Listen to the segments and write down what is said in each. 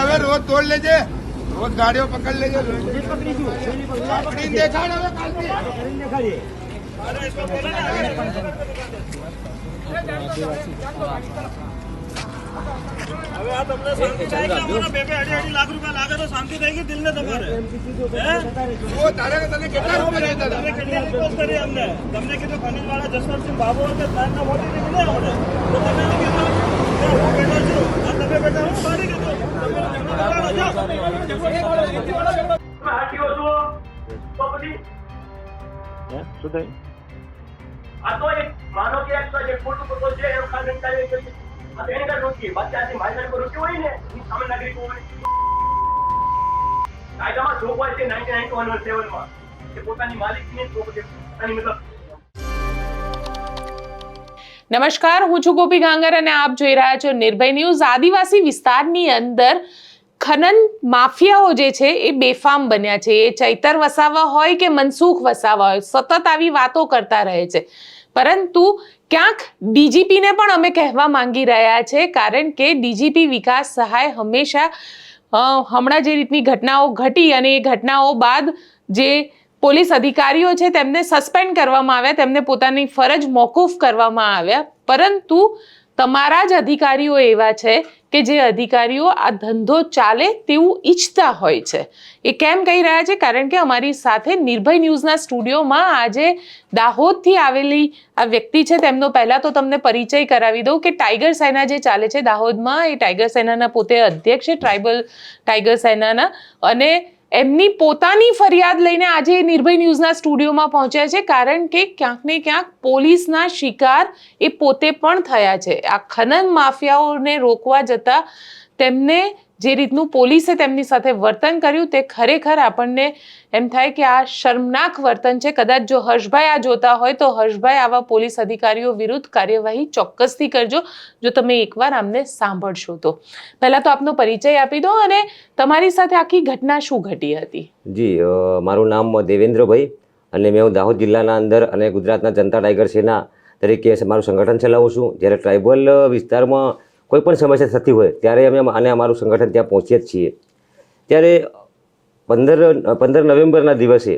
હવે રોજ તોડ લેજે. રોજ ગાડીઓ પકડ લેજે. દેખાડ હવે કાલથી. હવે આ તમને શાંતિ થાય કે અમારા બે બે અઢી અઢી લાખ રૂપિયા લાગે તો શાંતિ થઈ ગઈ દિલને તમારે. ઓ તારે તને કેટલા રૂપિયા આપ્યા તમે કેટલી રિક્વેસ્ટ કરી અમને? તમને કીધું ખનીજવાળા જસવંતસિંહ બાબુ કે તારના મોટી નીકળે અમને તો તમે એમ કીધું હું બેઠો છું. આ તમે બેઠા હું મારી કીધું શું પછી આ તો એક માનો કે એક તો જે ખોટું ખોટું છે એનું ખાલી ચાલી ગયું છે. આ તો એની કાંઈ રોકીએ. બાકી આથી મારી સાથે કોઈ હોય ને એની સામે નાગરિકો હોય. કાયદામાં જોગવાઈ છે 1991 માં. કે પોતાની માલિકીની પોતાની મતલબ નમસ્કાર, હું છું ગોપી ગાંગર અને આપ જોઈ રહ્યા છો નિર્ભય ન્યૂઝ. આદિવાસી વિસ્તારની અંદર ખનન માફિયાઓ જે છે એ બેફામ બન્યા છે. એ ચૈતર વસાવા હોય કે મનસુખ વસાવા હોય, સતત આવી વાતો કરતા રહે છે. પરંતુ ક્યાંક ડીજીપીને પણ અમે કહેવા માંગી રહ્યા છે, કારણ કે ડીજીપી વિકાસ સહાય હંમેશા હમણાં જે રીતની ઘટનાઓ ઘટી અને એ ઘટનાઓ બાદ જે પોલીસ અધિકારીઓ છે તેમને સસ્પેન્ડ કરવામાં આવ્યા, તેમને પોતાની ફરજ મોકૂફ કરવામાં આવ્યા. પરંતુ તમારા જ અધિકારીઓ એવા છે કે જે અધિકારીઓ આ ધંધો ચાલે તેવું ઈચ્છતા હોય છે. એ કેમ કહી રહ્યા છે? કારણ કે અમારી સાથે નિર્ભય ન્યૂઝના સ્ટુડિયોમાં આજે દાહોદથી આવેલી આ વ્યક્તિ છે. તેમનો પહેલાં તો તમને પરિચય કરાવી દઉં કે ટાઈગર સેના જે ચાલે છે દાહોદમાં, એ ટાઈગર સેનાના પોતે અધ્યક્ષ છે, ટ્રાઇબલ ટાઈગર સેનાના. અને એમની પોતાની ફરિયાદ લઈને આજે નિર્ભય ન્યૂઝના સ્ટુડિયોમાં પહોંચ્યા છે, કારણ કે ક્યાંક ને ક્યાંક પોલીસના શિકાર એ પોતે પણ થયા છે. આ ખનન માફિયાઓને રોકવા જતાં તેમને જે રીતનું પોલીસે તેમની સાથે વર્તન કર્યું તે ખરેખર આપણને એમ થાય કે આ શર્મનાક વર્તન છે. કદાચ જો હર્ષભાઈ આ જોતા હોય તો હર્ષભાઈ આવા પોલીસ અધિકારીઓ વિરુદ્ધ કાર્યવાહી ચોક્કસથી કરજો. જો તમે એકવાર આમને સાંભળશો તો. પહેલાં તો આપનો પરિચય આપી દો અને તમારી સાથે આખી ઘટના શું ઘટી હતી? જી મારું નામ દેવેન્દ્રભાઈ અને મેં હું દાહોદ જિલ્લાના અંદર અને ગુજરાતના જનતા ટાઈગર સેના તરીકે મારું સંગઠન ચલાવું છું. જ્યારે ટ્રાઇબલ વિસ્તારમાં કોઈ પણ સમસ્યા થતી હોય, ત્યારે અમે અને અમારું સંગઠન ત્યાં પહોંચીએ જ છીએ. ત્યારે પંદર પંદર નવેમ્બરના દિવસે,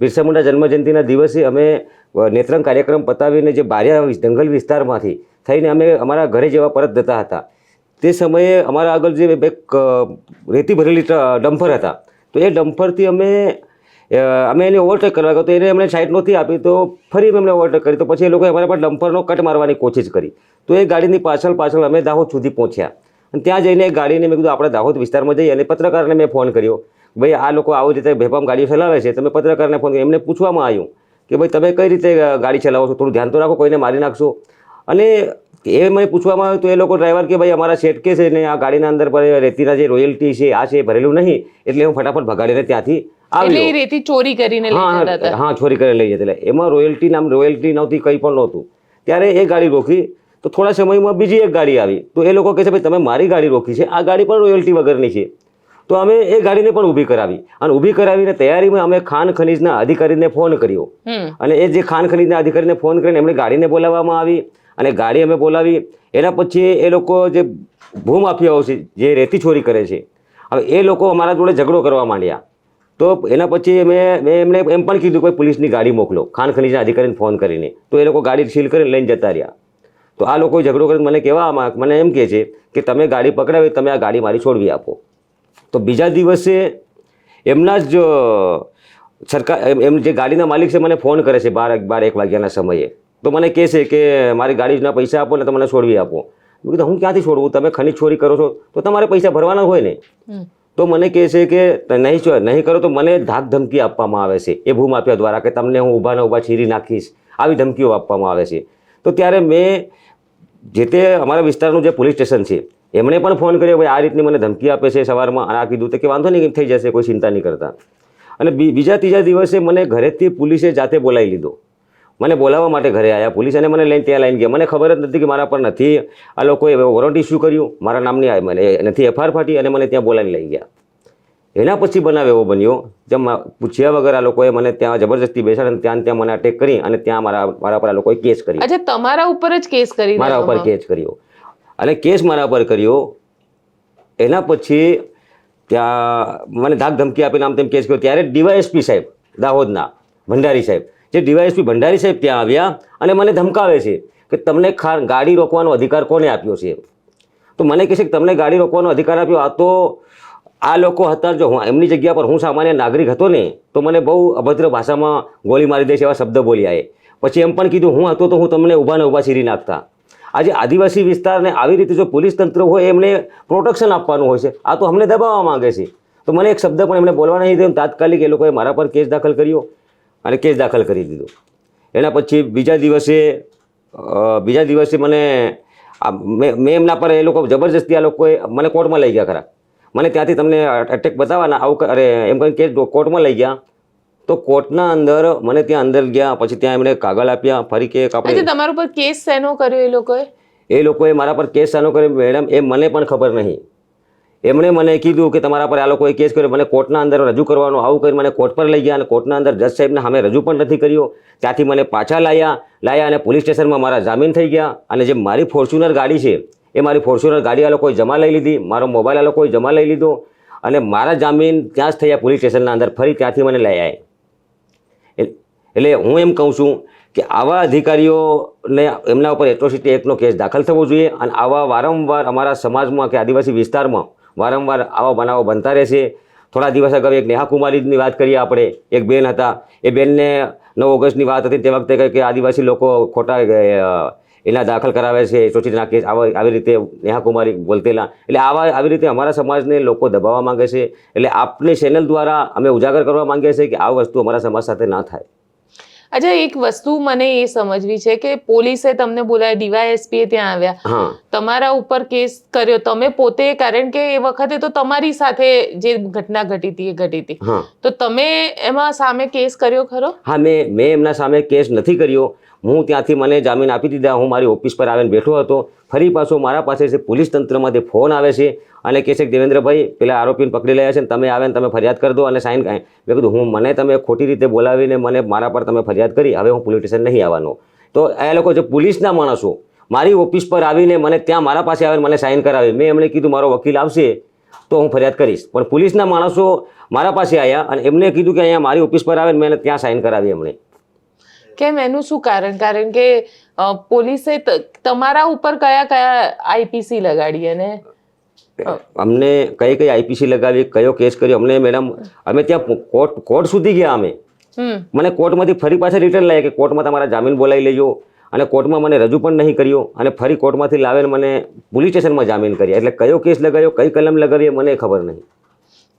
બિરસા મુંડા જન્મજયંતિના દિવસે અમે નેત્રંગ કાર્યક્રમ પતાવીને જે બારિયા જંગલ વિસ્તારમાંથી થઈને અમે અમારા ઘરે જેવા પરત જતા હતા. તે સમયે અમારા આગળ જે બે રેતી ભરેલી ડમ્ફર હતા. તો એ ડમ્ફરથી અમે અમે એને ઓવરટેક કરવા ગયા. તો એને એમણે સાઈડ નહોતી આપી, તો ફરી એમણે ઓવરટેક કરી. તો પછી એ લોકોએ અમારા પર ડમ્ફરનો કટ મારવાની કોશિશ કરી. તો એ ગાડીની પાછળ પાછળ અમે દાહોદ સુધી પહોંચ્યા. અને ત્યાં જઈને એ ગાડીને મેં કીધું આપણે દાહોદ વિસ્તારમાં જઈએ. અને પત્રકારને મેં ફોન કર્યો ભાઈ આ લોકો આવી રીતે ભેપામ ગાડીઓ ચલાવે છે. તમે પત્રકારને ફોન કર્યો. એમને પૂછવામાં આવ્યું કે ભાઈ તમે કઈ રીતે ગાડી ચલાવો છો? થોડું ધ્યાન તો રાખો કોઈને મારી નાખશો. અને એ મને પૂછવામાં આવ્યું તો એ લોકો ડ્રાઈવર કે ભાઈ અમારા શેઠ કે છે ને આ ગાડીના અંદર પર રેતીના જે રોયલ્ટી છે આ છે ભરેલું નહીં એટલે હું ફટાફટ ભગાડીને ત્યાંથી એટલે રેતી ચોરી કરીને હા હા ચોરી કરીને લઈ જતા એટલે એમાં રોયલ્ટી નામ રોયલ્ટી નહોતી કંઈ પણ નહોતું. ત્યારે એ ગાડી રોકી. તો થોડા સમયમાં બીજી એક ગાડી આવી. તો એ લોકો કહે છે ભાઈ તમે મારી ગાડી રોકી છે. આ ગાડી પણ રોયલ્ટી વગરની છે. તો અમે એ ગાડીને પણ ઊભી કરાવી. અને ઊભી કરાવીને તૈયારીમાં અમે ખાન ખનીજના અધિકારીને ફોન કર્યો. અને એ જે ખાન ખનીજના અધિકારીને ફોન કરીને એમણે ગાડીને બોલાવવામાં આવી. અને ગાડી અમે બોલાવી. એના પછી એ લોકો જે ભૂમાફિયાઓ છે જે રેતી ચોરી કરે છે હવે એ લોકો અમારા જોડે ઝઘડો કરવા માંડ્યા. તો એના પછી મેં મેં એમને એમ પણ કીધું કે પોલીસની ગાડી મોકલો. ખાન ખનીજના અધિકારીને ફોન કરીને. તો એ લોકો ગાડી સીલ કરીને લઈને જતા રહ્યા. તો આ લોકોએ ઝઘડો કરીને મને કહેવા માંગ- મને એમ કહે છે કે તમે ગાડી પકડાવી તમે આ ગાડી મારી છોડવી આપો. તો બીજા દિવસે એમના જ સરકાર એમ જે ગાડીના માલિક છે મને ફોન કરે છે બાર બાર એક વાગ્યાના સમયે. તો મને કહે છે કે મારી ગાડીના પૈસા આપો ને તમને છોડવી આપો. મેં કીધું હું ક્યાંથી છોડવું? તમે ખનીજ ચોરી કરો છો? તો તમારે પૈસા ભરવાના હોય ને? તો મને કહે છે કે નહીં નહીં કરો તો મને ધાક ધમકી આપવામાં આવે છે એ ભૂમાફિયા દ્વારા કે તમને હું ઊભા ને ઊભા છીરી નાખીશ. આવી ધમકીઓ આપવામાં આવે છે. તો ત્યારે મેં જે તે અમારા વિસ્તારનું જે પોલીસ સ્ટેશન છે, એમણે પણ ફોન કર્યો, ભાઈ, આ રીતની મને ધમકી આપે છે સવારમાં. આ કીધું તો કે વાંધો નહીં થઈ જશે, કોઈ ચિંતા નહીં કરતા. અને બીજા ત્રીજા દિવસે મને ઘરેથી પોલીસે જાતે બોલાવી લીધો. મને બોલાવવા માટે ઘરે આવ્યા પોલીસ અને મને લઈને ત્યાં લઈને ગયા. મને ખબર જ નથી કે મારા પર નથી આ લોકોએ વોરંટ ઇસ્યુ કર્યું. મારા નામની મને નથી, એફઆઈઆર ફાટી અને મને ત્યાં બોલાવીને લઈ ગયા. એના પછી બનાવ એવો બન્યો જેમ પૂછ્યા વગર આ લોકોએ મને ત્યાં જબરજસ્તી બેસાડીને ત્યાં ત્યાં મને અટેક કરી અને ત્યાં મારા મારા પર આ લોકોએ કેસ કર્યો. અચ્છા તમારા ઉપર જ કેસ કરી મારા ઉપર કેસ કર્યો. અને કેસ મારા પર કર્યો એના પછી ત્યાં મને ધાક ધમકી આપીને આમ તેમ કેસ કર્યો. ત્યારે ડીવાયએસપી સાહેબ દાહોદના ભંડારી સાહેબ જે ડીવાયએસપી ભંડારી સાહેબ ત્યાં આવ્યા અને મને ધમકાવે છે કે તમને ગાડી રોકવાનો અધિકાર કોને આપ્યો છે? તો મને કહે છે કે તમને ગાડી રોકવાનો અધિકાર આપ્યો? આ તો આ લોકો હતા જો હું એમની જગ્યા પર હું સામાન્ય નાગરિક હતો ને, તો મને બહુ અભદ્ર ભાષામાં ગોળી મારી દેશે એવા શબ્દ બોલ્યા એ પછી એમ પણ કીધું, હું હતો તો હું તમને ઊભા ને ઊભા ચીરી નાખતા. આજે આદિવાસી વિસ્તારને આવી રીતે જો પોલીસ તંત્ર હોય, એમને પ્રોટેક્શન આપવાનું હોય છે. આ તો અમને દબાવવા માગે છે. તો મને એક શબ્દ પણ એમને બોલવા નહીં દીધો તાત્કાલિક એ લોકોએ મારા પર કેસ દાખલ કર્યો અને કેસ દાખલ કરી દીધો. એના પછી બીજા દિવસે બીજા દિવસે મને મેં એમના પર એ લોકો જબરજસ્તી આ લોકોએ મને કોર્ટમાં લઈ ગયા ખરા. મને ત્યાંથી તમને અટેક બતાવવાના. આવું અરે એમ કહી કેસ કોર્ટમાં લઈ ગયા તો કોર્ટના અંદર મને ત્યાં અંદર ગયા પછી ત્યાં એમણે કાગળ આપ્યા ફરી કે આપણે તમારા પર કેસ સેનો કર્યો એ લોકોએ? એ લોકોએ મારા પર કેસ સેનો કર્યો? મેડમ એ મને પણ ખબર નહીં. એમણે મને કીધું કે તમારા પર આ લોકોએ કેસ કર્યો. મને કોર્ટના અંદર રજૂ કરવાનો આવું કરી મને કોર્ટ પર લઈ ગયા અને કોર્ટના અંદર જજ સાહેબને સામે રજૂ પણ નથી કર્યો. ત્યાંથી મને પાછા લાયા લાયા અને પોલીસ સ્ટેશનમાં મારા જામીન થઈ ગયા. અને જે મારી ફોર્ચ્યુનર ગાડી છે એ મારી ફોર્ચ્યુનર ગાડી આ લોકોએ જમા લઈ લીધી, મારો મોબાઈલ આ લોકોએ જમા લઈ લીધો અને મારા જામીન ત્યાં જ થયા પોલીસ સ્ટેશનના અંદર, ફરી ત્યાંથી મને લઈ આવ્યા એટલે હું એમ કહું છું કે આવા અધિકારીઓને એમના ઉપર એટ્રોસિટી એક્ટનો કેસ દાખલ થવો જોઈએ અને આવા વારંવાર અમારા સમાજમાં કે આદિવાસી વિસ્તારમાં વારંવાર આવા બનાવો બનતા રહેશે. થોડા દિવસ અગાઉ એક નેહા કુમારીની વાત કરીએ આપણે, એક બેન હતા. એ બેનને નવ ઓગસ્ટની વાત હતી, તે વખતે કે આદિવાસી લોકો ખોટા એના દાખલ કરાવે છે એટ્રોસિટીના કેસ આવા આવી રીતે નેહાકુમારી બોલતેલા. એટલે આવા આવી રીતે અમારા સમાજને લોકો દબાવવા માગે છે. એટલે આપની ચેનલ દ્વારા અમે ઉજાગર કરવા માંગીએ છીએ કે આ વસ્તુ અમારા સમાજ સાથે ના થાય. અચ્છા એક વસ્તુ મને એ સમજવી છે કે પોલીસે તમને બોલાય ડીવાયએસપી ત્યાં આવ્યા. તમારા ઉપર કેસ કર્યો. તમે પોતે કારણ કે એ વખતે તો તમારી સાથે જે ઘટના ઘટી હતી એ ઘટી હતી. તો તમે એમાં સામે કેસ કર્યો ખરો? હા મેં મેં એમના સામે કેસ નથી કર્યો. હું ત્યાંથી મને જામીન આપી દીધા. હું મારી ઓફિસ પર આવીને બેઠો હતો. ફરી પાછો મારા પાસે છે પોલીસ તંત્રમાંથી ફોન આવે છે અને કહે છે કે, દેવેન્દ્રભાઈ, પેલા આરોપીને પકડી રહ્યા છે ને તમે આવે ને તમે ફરિયાદ કરી દો અને સાઇન મેં કીધું, હું, મને તમે ખોટી રીતે બોલાવીને મને મારા પર તમે ફરિયાદ કરી, હવે હું પોલીસ સ્ટેશન નહીં આવવાનો. તો એ લોકો જે પોલીસના માણસો, મારી ઓફિસ પર આવીને મને ત્યાં મારા પાસે આવીને મને સાઇન કરાવી. મેં એમણે કીધું, મારો વકીલ આવશે તો હું ફરિયાદ કરીશ. પણ પોલીસના માણસો મારા પાસે આવ્યા અને એમને કીધું કે, અહીંયા મારી ઓફિસ પર આવે ને મેં ત્યાં સાઇન કરાવી. એમણે કેમ એનું શું કારણ? કારણ કે પોલીસે તમારા ઉપર કયા કયા આઈપીસી લગાડી અને? અમને કઈ કઈ આઈપીસી લગાવી કયો કેસ કર્યો અમને મેડમ અમે ત્યાં કોર્ટ કોર્ટ સુધી ગયા અમે. મને કોર્ટમાંથી ફરી પાછા રિટર્ન લાવ્યા કે કોર્ટમાં તમારા જામીન બોલાવી લેજો. અને કોર્ટમાં મને રજૂ પણ નહીં કર્યો. અને ફરી કોર્ટમાંથી લાવેલ મને પોલીસ સ્ટેશનમાં જામીન કર્યા. એટલે કયો કેસ લગાવ્યો કઈ કલમ લગાવી મને ખબર નહીં.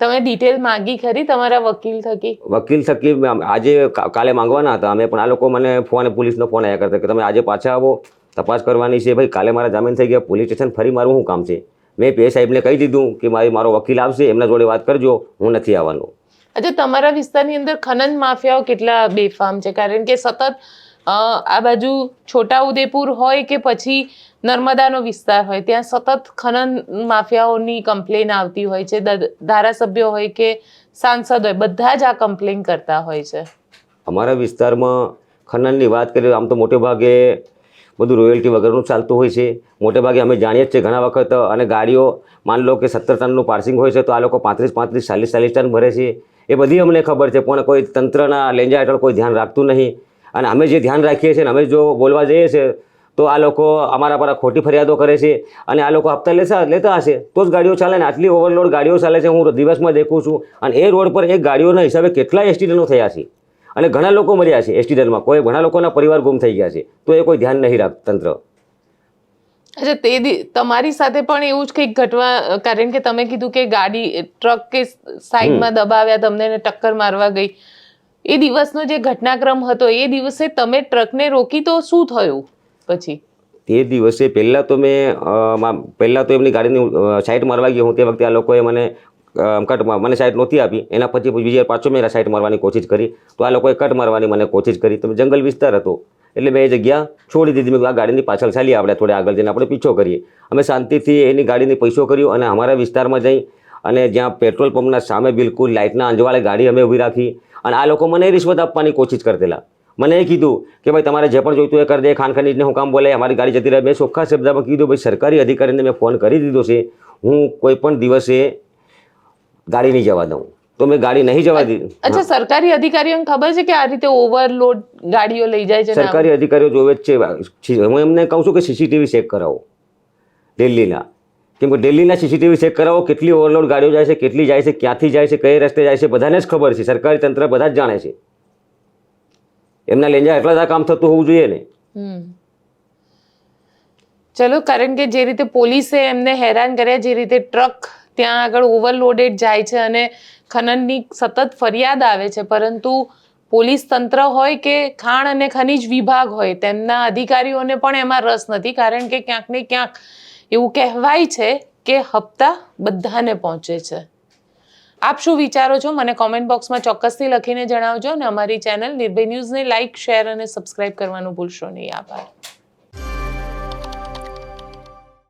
તમે ડિટેલ માંગી ખરી તમારા વકીલ થકી? વકીલ થકી આજે કાલે માંગવાના હતા. અમે પણ આ લોકો મને ફોન પોલીસનો ફોન આવ્યા કરતા કે તમે આજે પાછા આવો તપાસ કરવાની છે. ભાઈ કાલે મારા જામીન થઈ ગયા. પોલીસ સ્ટેશન ફરી મારું શું કામ છે? મેં પીએ સાહેબને કહી દીધું કે મારી મારો વકીલ આવશે એમના જોડે વાત કરજો. હું નથી આવવાનો. અચ્છા તમારા વિસ્તારની અંદર ખનન માફિયાઓ કેટલા બેફામ છે? કારણ કે સતત આ બાજુ છોટાઉદેપુર હોય કે પછી નર્મદાનો વિસ્તાર હોય, ત્યાં સતત ખનન માફિયાઓની કમ્પ્લેન આવતી હોય છે ધારાસભ્યો હોય કે સાંસદ હોય, બધા જ આ કમ્પ્લેન કરતા હોય છે. અમારા વિસ્તારમાં ખનનની વાત કરીએ આમ તો મોટે ભાગે બધું રોયલ્ટી વગરનું ચાલતું હોય છે. મોટે ભાગે અમે જાણીએ જ છીએ ઘણા વખત અને ગાડીઓ, માન લો કે સત્તર ટનનું પાર્સિંગ હોય છે, તો આ લોકો પાંત્રીસ પાંત્રીસ, ચાલીસ ચાલીસ ટન ભરે છે. એ બધી અમને ખબર છે, પણ કોઈ તંત્રના લેંજા હેઠળ કોઈ ધ્યાન રાખતું નહીં. અને અમે જે ધ્યાન રાખીએ છીએ અને અમે જો બોલવા જઈએ છીએ તો આ લોકો અમારા પર ખોટી ફરિયાદો કરે છે અને આ લોકો હપ્તા લેતા લેતા હશે તો જ ગાડીઓ ચાલે ને. આટલી ઓવરલોડ ગાડીઓ ચાલે છે હું દિવસમાં દેખું છું. અને એ રોડ પર એક ગાડીઓના હિસાબે કેટલા એક્સિડન્ટો થયા છે. અને ઘણા લોકો મર્યા છે એક્સિડન્ટમાં કોઈ ઘણા લોકોના પરિવાર ગુમ થઈ ગયા છે. તો એ કોઈ ધ્યાન નહીં રાખ તંત્ર. અચ્છા તે દી- તમારી સાથે પણ એવું જ કંઈક ઘટવા કારણ કે તમે કીધું કે ગાડી ટ્રક કે સાઈડમાં દબાવ્યા તમને ટક્કર મારવા ગઈ. એ દિવસનો જે ઘટનાક્રમ હતો, એ દિવસે તમે ટ્રકને રોકી તો શું થયું પછી? તે દિવસે પહેલાં તો મેં પહેલાં તો એમની ગાડીની સાઈડ મારવા ગયો હું. તે વખતે આ લોકોએ મને કટ મને સાઈડ નહોતી આપી. એના પછી બીજી પાછો મેં સાઈડ મારવાની કોશિશ કરી. તો આ લોકોએ કટ મારવાની મને કોશિશ કરી. તો જંગલ વિસ્તાર હતો. એટલે મેં એ જગ્યા છોડી દીધી. મેં આ ગાડીની પાછળ ચાલીએ આપણે થોડે આગળ જઈને આપણે પીછો કરીએ. અમે શાંતિથી એની ગાડીની પૈસો કર્યો અને અમારા વિસ્તારમાં જઈ અને જ્યાં પેટ્રોલ પંપના સામે બિલકુલ લાઇટના અંજવાળે ગાડી અમે ઊભી રાખી. અને આ લોકો મને રિશ્વત આપવાની કોશિશ કરતેલા. મને એ કીધું કે ભાઈ તમારે જે પણ જોઈતું એ કરી દે ખાનખાનીને હું કામ બોલે અમારી ગાડી જતી રહે. મેં ચોખ્ખા શબ્દમાં કીધું ભાઈ સરકારી અધિકારીને મેં ફોન કરી દીધો છે. હું કોઈ પણ દિવસે ગાડી નહીં જવા દઉં. તો મેં ગાડી નહીં જવા દીધી અચ્છા સરકારી અધિકારીઓને ખબર છે કે આ રીતે ઓવરલોડ ગાડીઓ લઈ જાય છે સરકારી અધિકારીઓ જોવે જ છે. હું એમને કહું છું કે સીસીટીવી ચેક કરાવો. દિલ્હીના. કેમ કે દિલ્હીના સીસીટીવી ચેક કરાવો, કેટલી ઓવરલોડ ગાડીઓ જાય છે, કેટલી જાય છે, ક્યાંથી જાય છે, કઈ રસ્તે જાય છે, બધાને જ ખબર છે, સરકારી તંત્ર બધા જ જાણે છે. એમના લેંજા એટલા જ કામ થતું હોવું જોઈએ ને. ચલો, કારણ કે જે રીતે પોલીસે એમને હેરાન કર્યા, જે રીતે ટ્રક ત્યાં આગળ ઓવરલોડેડ જાય છે અને ખનનની સતત ફરિયાદ આવે છે, પરંતુ પોલીસ તંત્ર હોય કે ખાણ અને ખનિજ વિભાગ હોય, તેમના અધિકારીઓને પણ એમાં રસ નથી, કારણ કે ક્યાંક ને ક્યાંક એવું કહેવાય છે કે હપ્તા બધાને પહોંચે છે. આપ શું વિચારો છો? મને કોમેન્ટ બોક્સમાં ચોક્કસથી લખીને જણાવજો અને અમારી ચેનલ નિર્ભય ન્યૂઝને લાઇક શેર અને સબસ્ક્રાઇબ કરવાનું ભૂલશો નહીં. આભાર.